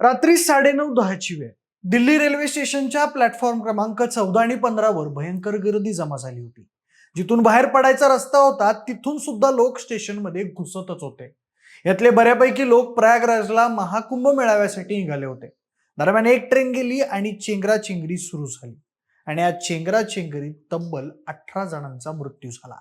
रात्री साडेनऊ दहाची वेळ. दिल्ली रेल्वे स्टेशनच्या प्लॅटफॉर्म क्रमांक चौदा आणि पंधरावर भयंकर गर्दी जमा झाली होती. जिथून बाहेर पडायचा रस्ता होता तिथून सुद्धा लोक स्टेशनमध्ये घुसतच होते. यातले बऱ्यापैकी लोक प्रयागराजला महाकुंभ मेळाव्यासाठी निघाले होते. दरम्यान एक ट्रेन गेली आणि चेंगराचेंगरी सुरू झाली. आणि या चेंगराचेंगरीत तब्बल अठरा जणांचा मृत्यू झाला.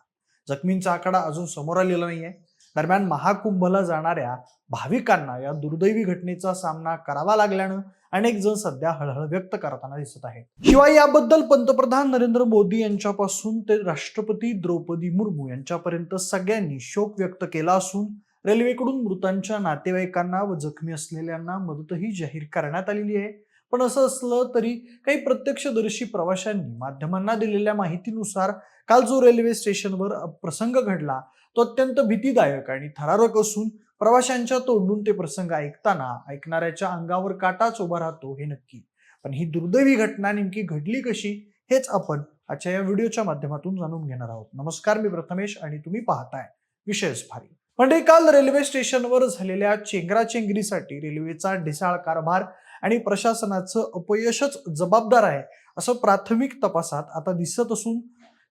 जखमींचा आकडा अजून समोर आलेला नाहीये. दरम्यान महाकुंभला जाणाऱ्या भाविकांना या दुर्दैवी घटनेचा सामना करावा लागल्यानं अनेक जण सध्या हळहळ व्यक्त करताना दिसत आहेत. शिवाय याबद्दल पंतप्रधान नरेंद्र मोदी यांच्यापासून ते राष्ट्रपती द्रौपदी मुर्मू यांच्यापर्यंत सगळ्यांनी शोक व्यक्त केला असून रेल्वेकडून मृतांच्या नातेवाईकांना व जखमी असलेल्यांना मदतही जाहीर करण्यात आलेली आहे. पण असं असलं तरी काही प्रत्यक्षदर्शी प्रवाशांनी माध्यमांना दिलेल्या माहितीनुसार काल जो रेल्वे स्टेशनवर प्रसंग घडला तो अत्यंत भीतीदायक आणि थरारक असून प्रवाशांच्या तोंडून ते प्रसंग ऐकताना ऐकणाऱ्याच्या अंगावर काटाच उभा राहतो हे नक्की. पण ही दुर्दैवी घटना नेमकी घडली कशी हेच आपण आजच्या या व्हिडिओच्या माध्यमातून जाणून घेणार आहोत. नमस्कार मी प्रथमेश आणि तुम्ही पाहताय विशेष भारी. म्हणजे काल रेल्वे स्टेशनवर झालेल्या चेंगराचेंगरीसाठी रेल्वेचा ढिसाळ कारभार आणि प्रशासनाचं अपयशच जबाबदार आहे असं प्राथमिक तपासात आता दिसत असून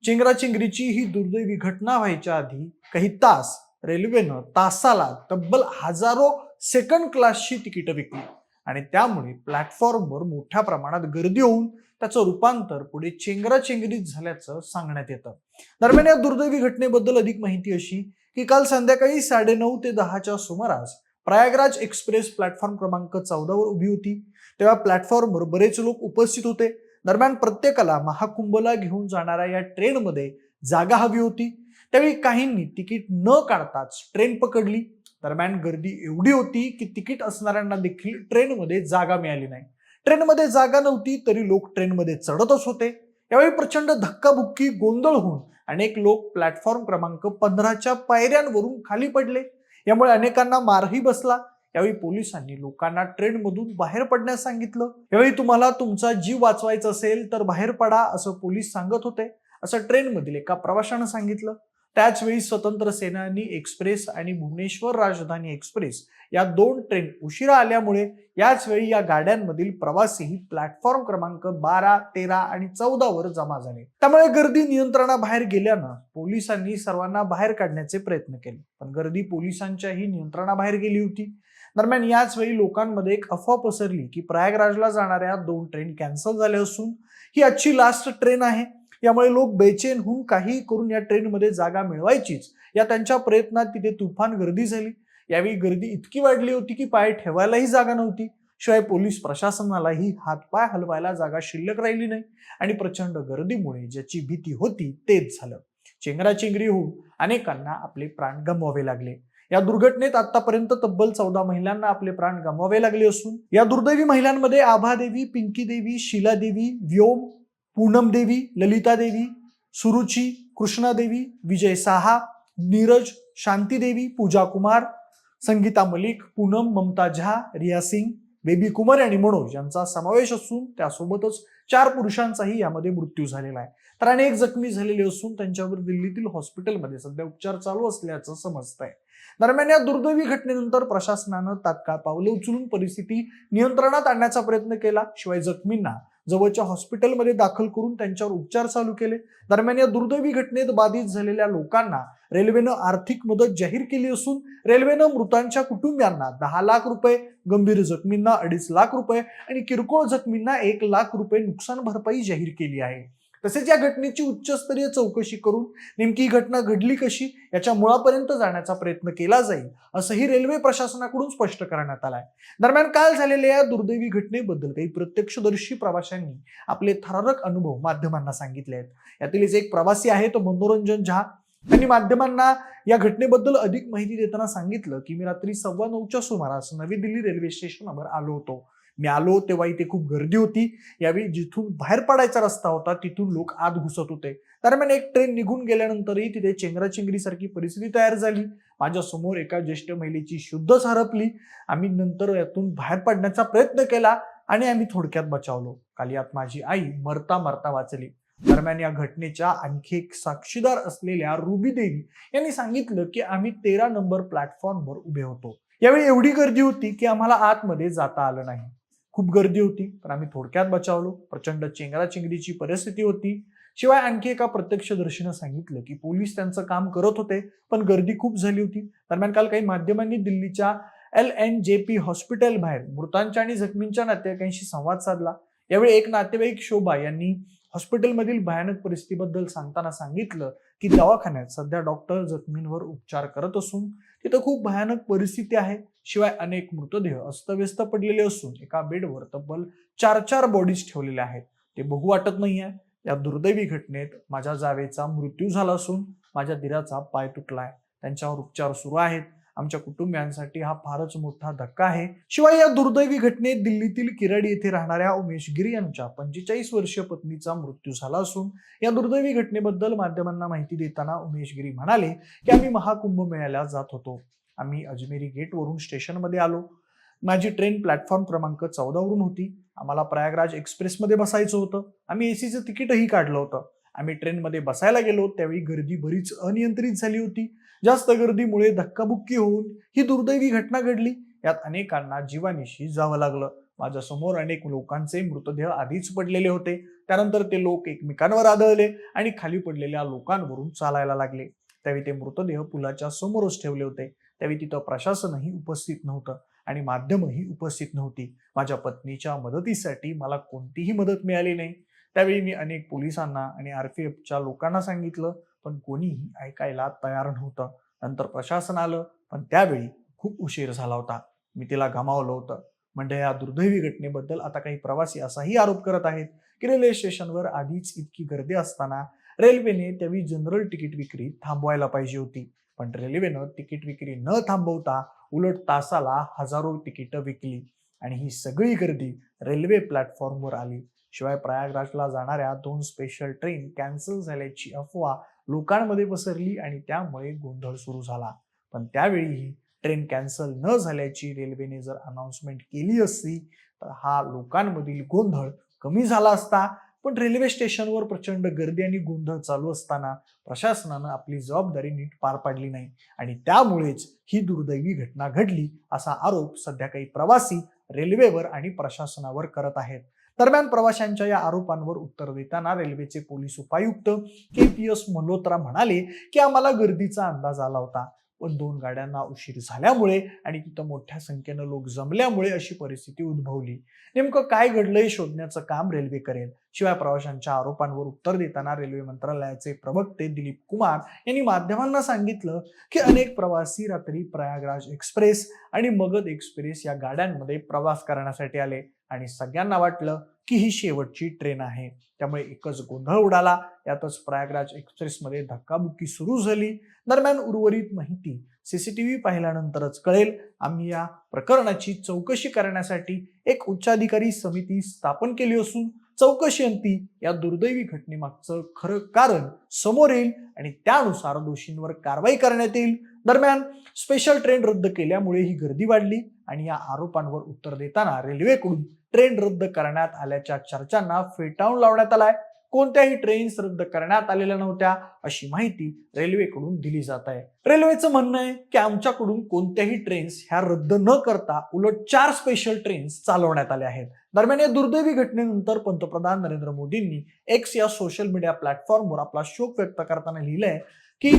चेंगराचेंगरीची ही दुर्दैवी घटना व्हायच्या आधी काही तास रेल्वेनं तासाला तब्बल हजारो सेकंड क्लासची तिकीटं विकली आणि त्यामुळे प्लॅटफॉर्मवर मोठ्या प्रमाणात गर्दी होऊन त्याचं रूपांतर पुढे चेंगराचेंगरीत झाल्याचं सांगण्यात येतं. दरम्यान या दुर्दैवी घटनेबद्दल अधिक माहिती अशी की काल संध्याकाळी साडेनऊ ते दहाच्या सुमारास प्रयागराज एक्सप्रेस प्लॅटफॉर्म क्रमांक चौदावर उभी होती. तेव्हा प्लॅटफॉर्मवर बरेच लोक उपस्थित होते. दरम्यान प्रत्येकाला महाकुंभला घेऊन जाणाऱ्या या ट्रेनमध्ये जागा हवी होती. त्यावेळी काहींनी तिकीट न काढताच ट्रेन पकडली. दरम्यान गर्दी एवढी होती की तिकीट असणाऱ्यांना देखील ट्रेनमध्ये जागा मिळाली नाही. ट्रेनमध्ये जागा नव्हती तरी लोक ट्रेनमध्ये चढतच होते. यावेळी प्रचंड धक्काबुक्की गोंधळ होऊन अनेक लोक प्लॅटफॉर्म क्रमांक पंधराच्या पायऱ्यांवरून खाली पडले. यामुळे अनेकांना मारही बसला. यावेळी पोलिसांनी लोकांना ट्रेनमधून बाहेर पडण्यास सांगितलं. यावेळी तुम्हाला तुमचा जीव वाचवायचा असेल तर बाहेर पडा असं पोलीस सांगत होते. असं ट्रेनमधील एका प्रवाशानं सांगितलं. त्याचवेळी स्वतंत्र सेनानी एक्सप्रेस आणि भुवनेश्वर राजधानी एक्सप्रेस या दोन ट्रेन उशिरा आल्यामुळे याचवेळी या गाड्यांमधील प्रवासीही प्लॅटफॉर्म क्रमांक बारा तेरा आणि चौदा वर जमा झाले. त्यामुळे गर्दी नियंत्रणाबाहेर गेल्यानं पोलिसांनी सर्वांना बाहेर काढण्याचे प्रयत्न केले. पण गर्दी पोलिसांच्याही नियंत्रणाबाहेर गेली होती. दरम्यान याच वेळी लोकांमध्ये एक अफवा पसरली की प्रयागराजला जाणाऱ्या दोन ट्रेन कॅन्सल झाल्या असून ही आजची लास्ट ट्रेन आहे. यामुळे लोक बेचैन होऊन काही करून या ट्रेनमध्ये जागा मिळवायचीच. या त्यांच्या प्रयत्नात तिथे तुफान गर्दी झाली. यावेळी गर्दी इतकी वाढली होती की पाय ठेवायलाही जागा नव्हती. शिवाय पोलीस प्रशासनालाही हातपाय हलवायला जागा शिल्लक राहिली नाही आणि प्रचंड गर्दीमुळे ज्याची भीती होती तेच झालं. चेंगराचेंगरी होऊन अनेकांना आपले प्राण गमवावे लागले. या दुर्घटनेत आतापर्यंत तब्बल चौदा महिलांना आपले प्राण गमवावे लागले असून या दुर्दैवी महिलांमध्ये आभादेवी पिंकी देवी शिलादेवी व्योम पूनम देवी ललिता देवी सुरुची कृष्णा देवी विजय साहा नीरज शांती देवी पूजा कुमार संगीता मलिक पूनम ममता झा रिया सिंग बेबी कुमार आणि मनोज यांचा समावेश असून त्यासोबतच चार पुरुषांचाही यामध्ये मृत्यू झालेला आहे. तर अनेक जखमी झालेले असून त्यांच्यावर दिल्लीतील हॉस्पिटलमध्ये सध्या उपचार चालू असल्याचं समजत आहे दरम्यान या दुर्दैवी घटनेनंतर प्रशासनानं तात्काळ पावलं उचलून परिस्थिती नियंत्रणात आणण्याचा प्रयत्न केला. शिवाय जखमींना जवळच्या हॉस्पिटलमध्ये दाखल करून त्यांच्यावर उपचार चालू केले. दरम्यान या दुर्दैवी घटनेत बाधित झालेल्या लोकांना रेल्वेनं आर्थिक मदत जाहीर केली असून रेल्वेनं मृतांच्या कुटुंबियांना दहा लाख रुपये गंभीर जखमींना अडीच लाख रुपये आणि किरकोळ जखमींना एक लाख रुपये नुकसान भरपाई जाहीर केली आहे. तसेच या घटनेची उच्चस्तरीय चौकशी करून नेमकी ही घटना घडली कशी याच्या मुळापर्यंत जाण्याचा प्रयत्न केला जाईल असंही रेल्वे प्रशासनाकडून स्पष्ट करण्यात आलं आहे दरम्यान काल झालेल्या या दुर्दैवी घटनेबद्दल काही प्रत्यक्षदर्शी प्रवाशांनी आपले थरारक अनुभव माध्यमांना सांगितले आहेत. यातीलच एक प्रवासी आहे तो मनोरंजन झा. त्यांनी माध्यमांना या घटनेबद्दल अधिक माहिती देताना सांगितलं की मी रात्री सव्वा नऊच्या सुमारास नवी दिल्ली रेल्वे स्टेशनवर आलो होतो. मी आलो तेव्हा इथे खूप गर्दी होती. यावेळी जिथून बाहेर पडायचा रस्ता होता तिथून लोक आत घुसत होते. दरम्यान एक ट्रेन निघून गेल्यानंतरही तिथे चेंगराचेंगरी सारखी परिस्थिती तयार झाली. माझ्यासमोर एका ज्येष्ठ महिलेची शुद्धच हरपली आम्ही नंतर यातून बाहेर पडण्याचा प्रयत्न केला आणि आम्ही थोडक्यात बचावलो. काल यात माझी आई मरता मरता वाचली. दरम्यान या घटनेच्या आणखी एक साक्षीदार असलेल्या रुबी देवी यांनी सांगितलं की आम्ही तेरा नंबर प्लॅटफॉर्मवर उभे होतो. यावेळी एवढी गर्दी होती की आम्हाला आतमध्ये जाता आलं नाही. खूप गर्दी होती पण आम्ही थोडक्यात बचावलो. प्रचंड चेंगराचेंगरीची परिस्थिती होती. शिवाय आणखी एका प्रत्यक्षदर्शीनं सांगितलं की पोलीस त्यांचं काम करत होते पण गर्दी खूप झाली होती. दरम्यान काल काही माध्यमांनी दिल्लीच्या L N J P hospital बाहेर मृतांच्या आणि जखमींच्या नातेवाईकांशी संवाद साधला. यावेळी एक नातेवाईक शोभा यांनी हॉस्पिटलमधील भयानक परिस्थितीबद्दल सांगताना सांगितलं की दवाखान्यात सध्या डॉक्टर जखमींवर उपचार करत असून तिथं खूप भयानक परिस्थिती आहे. शिवाय अनेक मृतदेह अस्तव्यस्त पडलेले असून एका बेडवर तब्बल चार चार बॉडीज ठेवलेल्या आहेत. ते बघू वाटत नाहीये. या दुर्दैवी घटनेत माझ्या जावेचा मृत्यू झाला असून माझ्या दिराचा पाय तुटलाय. त्यांच्यावर उपचार सुरू आहेत. आमच्या कुटुंबियांसाठी हा फारच मोठा धक्का आहे. शिवाय या दुर्दैवी घटनेत दिल्लीतील किराडी येथे राहणाऱ्या उमेश गिरी यांच्या पंचेचाळीस वर्षीय पत्नीचा मृत्यू झाला असून या दुर्दैवी घटनेबद्दल माध्यमांना माहिती देताना उमेश गिरी म्हणाले की आम्ही महाकुंभ मेळ्याला जात होतो. आम्ही अजमेरी गेटवरून स्टेशनमध्ये आलो. माझी ट्रेन प्लॅटफॉर्म क्रमांक चौदावरून होती. आम्हाला प्रयागराज एक्सप्रेसमध्ये बसायचं होतं. आम्ही एसीचं तिकीटही काढलं होतं. आम्ही ट्रेनमध्ये बसायला गेलो त्यावेळी गर्दी बरीच अनियंत्रित झाली होती. जास्त गर्दीमुळे धक्काबुक्की होऊन ही दुर्दैवी घटना घडली. यात अनेकांना जीवानिशी जावं लागलं. माझ्यासमोर अनेक लोकांचे मृतदेह आधीच पडलेले होते. त्यानंतर ते लोक एकमेकांवर आदळले आणि खाली पडलेल्या लोकांवरून चालायला लागले. त्यावेळी ते मृतदेह पुलाच्या समोरच ठेवले होते. त्यावेळी तिथं प्रशासनही उपस्थित नव्हतं आणि माध्यमही उपस्थित नव्हती. माझ्या पत्नीच्या मदतीसाठी मला कोणतीही मदत मिळाली नाही. त्यावेळी मी अनेक पोलिसांना आणि आरपीएफच्या लोकांना सांगितलं पण कोणीही ऐकायला तयार नव्हतं. नंतर प्रशासन आलं पण त्यावेळी खूप उशीर झाला होता. मी तिला गमावलं होतं. म्हणजे या दुर्दैवी घटनेबद्दल आता काही प्रवासी असाही आरोप करत आहेत की रेल्वे स्टेशनवर आधीच इतकी गर्दी असताना रेल्वेने त्यावेळी जनरल तिकीट विक्री थांबवायला पाहिजे होती. पण रेल्वेनं तिकीट विक्री न थांबवता उलट तासाला हजारो तिकीटं विकली आणि ही सगळी गर्दी रेल्वे प्लॅटफॉर्मवर आली. शिवाय प्रयागराजला जाणाऱ्या दोन स्पेशल ट्रेन कॅन्सल झाल्याची अफवा लोकांमध्ये पसरली आणि त्यामुळे गोंधळ सुरू झाला. पण त्यावेळीही ट्रेन कॅन्सल न झाल्याची रेल्वेने जर अनाउन्समेंट केली असती तर हा लोकांमधील गोंधळ कमी झाला असता. पण रेल्वे स्टेशनवर प्रचंड गर्दी आणि गोंधळ चालू असताना प्रशासनानं आपली जबाबदारी नीट पार पाडली नाही आणि त्यामुळेच ही दुर्दैवी घटना घडली असा आरोप सध्या काही प्रवासी रेल्वेवर आणि प्रशासनावर करत आहेत. दरम्यान प्रवाशांच्या या आरोपांवर उत्तर देताना रेल्वेचे पोलीस उपायुक्त के. पी. एस. मल्होत्रा म्हणाले की आम्हाला गर्दीचा अंदाज आला होता पण दोन गाड्यांना उशीर झाल्यामुळे आणि तिथं मोठ्या संख्येनं लोक जमल्यामुळे अशी परिस्थिती उद्भवली. नेमकं काय घडलंय शोधण्याचं काम रेल्वे करेल. शिवाय प्रवाशांच्या आरोपांवर उत्तर देताना रेल्वे मंत्रालयाचे प्रवक्ते दिलीप कुमार यांनी माध्यमांना सांगितलं की अनेक प्रवासी रात्री प्रयागराज एक्सप्रेस आणि मगध एक्सप्रेस या गाड्यांमध्ये प्रवास करण्यासाठी आले. आणि सगळ्यांना वाटलं की ही शेवटची ट्रेन आहे. त्यामुळे एकच गोंधळ उडाला. यातच प्रयागराज एक्सप्रेसमध्ये धक्काबुक्की सुरू झाली. दरम्यान उर्वरित माहिती सीसीटीव्ही पाहिल्यानंतरच कळेल. आम्ही या प्रकरणाची चौकशी करण्यासाठी एक उच्चाधिकारी समिती स्थापन केली असून चौकशी अंती या दुर्दैवी घटनेमागचं खरं कारण समोर येईल आणि त्यानुसार दोषींवर कारवाई करण्यात येईल. दरम्यान स्पेशल ट्रेन रद्द केल्यामुळे ही गर्दी वाढली. आणि या आरोपांवर उत्तर देताना रेल्वेकडून ट्रेन रद्द करण्यात आल्याच्या चर्चांना फेटाळून लावण्यात आलाय. कोणत्याही ट्रेन्स रद्द करण्यात आलेल्या नव्हत्या अशी माहिती रेल्वेकडून दिली जात आहे. रेल्वेचं म्हणणं आहे की आमच्याकडून कोणत्याही ट्रेन्स ह्या रद्द न करता उलट चार स्पेशल ट्रेन्स चालवण्यात आल्या आहेत. दरम्यान या दुर्दैवी घटनेनंतर पंतप्रधान नरेंद्र मोदींनी एक्स या सोशल मीडिया प्लॅटफॉर्मवर आपला शोक व्यक्त करताना लिहिलंय की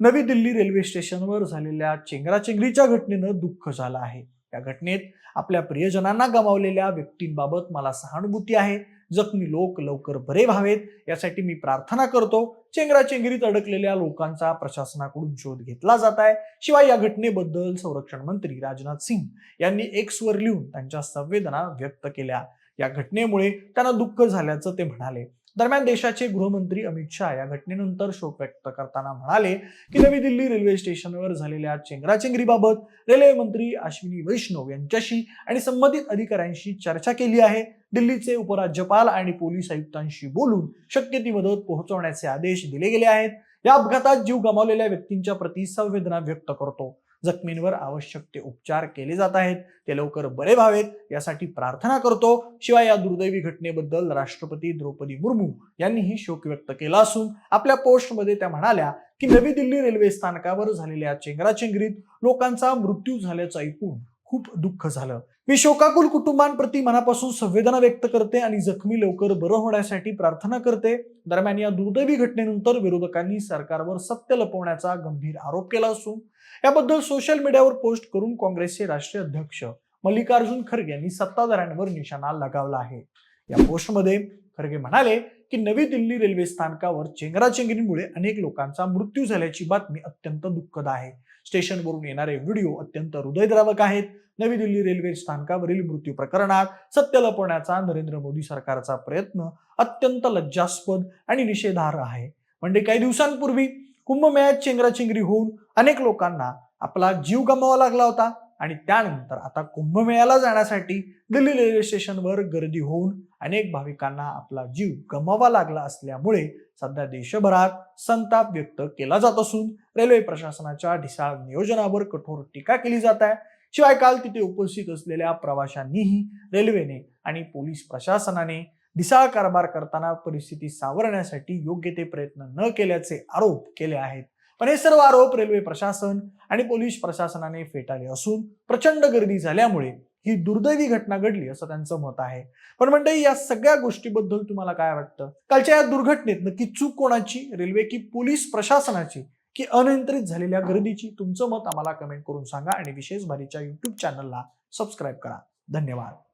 नवी दिल्ली रेल्वे स्टेशनवर झालेल्या चेंगराचेंगरीच्या घटनेनं दुःख झालं आहे. या घटनेत आपल्या प्रियजनांना गमावलेल्या व्यक्तींबाबत मला सहानुभूती आहे. जखमी लोक लवकर बरे व्हावेत यासाठी मी प्रार्थना करतो. चेंगराचेंगरीत अडकलेल्या लोकांचा प्रशासनाकडून शोध घेतला जात आहे. शिवाय या घटनेबद्दल संरक्षण मंत्री राजनाथ सिंग यांनी एक्सवर लिहून त्यांच्या संवेदना व्यक्त केल्या. या घटनेमुळे त्यांना दुःख झाल्याचं ते म्हणाले. दरम्यान देशाचे गृहमंत्री अमित शहा या घटनेनंतर शोक व्यक्त करताना म्हणाले की नवी दिल्ली रेल्वे स्टेशनवर झालेल्या चेंगराचेंगरीबाबत रेल्वे मंत्री अश्विनी वैष्णव यांच्याशी आणि संबंधित अधिकाऱ्यांशी चर्चा केली आहे. दिल्लीचे उपराज्यपाल आणि पोलीस आयुक्तांशी बोलून शक्य ती मदत पोहोचवण्याचे आदेश दिले गेले आहेत. या अपघातात जीव गमावलेल्या व्यक्तींच्या प्रति संवेदना व्यक्त करतो. जखमींवर आवश्यक ते उपचार केले जात आहेत. ते लवकर बरे व्हावेत यासाठी प्रार्थना करतो. शिवाय या दुर्दैवी घटनेबद्दल राष्ट्रपती द्रौपदी मुर्मू यांनीही शोक व्यक्त केला असून आपल्या पोस्टमध्ये त्या म्हणाल्या की नवी दिल्ली रेल्वे स्थानकावर झालेल्या चेंगराचेंगरीत लोकांचा मृत्यू झाल्याचं ऐकून खूप दुःख झालं. मी शोकाकुल कुटुंबांप्रती मनापासून संवेदना व्यक्त करते आणि जखमी लवकर बरं होण्यासाठी प्रार्थना करते. दरम्यान या दुर्दैवी घटनेनंतर विरोधकांनी सरकारवर सत्य लपवण्याचा गंभीर आरोप केला असून याबद्दल सोशल मीडियावर पोस्ट करून काँग्रेसचे राष्ट्रीय अध्यक्ष मल्लिकार्जुन खरगे यांनी सत्ताधाऱ्यांवर निशाणा लगावला आहे. या पोस्टमध्ये खरगे म्हणाले की नवी दिल्ली रेल्वे स्थानकावर चेंगराचेंगरीमुळे अनेक लोकांचा मृत्यू झाल्याची बातमी अत्यंत दुःखद आहे. स्टेशनवरून येणारे व्हिडिओ अत्यंत हृदयद्रावक आहेत. नवी दिल्ली रेल्वे स्थानकावरील मृत्यू प्रकरणात सत्य लपवण्याचा नरेंद्र मोदी सरकारचा प्रयत्न अत्यंत लज्जास्पद आणि निषेधार्ह आहे. म्हणजे काही दिवसांपूर्वी कुंभमेळ्यात चेंगराचेंगरी होऊन अनेक लोकांना आपला जीव गमावा लागला होता. आणि त्यानंतर आता कुंभमेळ्याला जाण्यासाठी दिल्ली रेल्वे स्टेशनवर गर्दी होऊन अनेक भाविकांना आपला जीव गमावा लागला असल्यामुळे सध्या देशभरात संताप व्यक्त केला जात असून रेल्वे प्रशासनाच्या ढिसाळ नियोजनावर कठोर टीका केली जात आहे. शिवाय काल तिथे उपस्थित असलेल्या प्रवाशांनीही रेल्वेने आणि पोलीस प्रशासनाने ढिसाळ कारभार करताना परिस्थिती सावरण्यासाठी योग्य ते प्रयत्न न केल्याचे आरोप केले आहेत. पण हे सर्व आरोप रेल्वे प्रशासन आणि पोलीस प्रशासनाने फेटाळले असून प्रचंड गर्दी झाल्यामुळे ही दुर्दैवी घटना घडली असं त्यांचं मत आहे. पण मंडळी या सगळ्या गोष्टीबद्दल तुम्हाला काय वाटतं? कालच्या या दुर्घटनेत नक्की चूक कोणाची? रेल्वे की पोलीस प्रशासनाची? की अनियंत्रित झालेल्या गर्दीची? तुमचं मत आम्हाला कमेंट करून सांगा आणि विशेष भारीच्या युट्यूब चॅनलला सबस्क्राईब करा. धन्यवाद.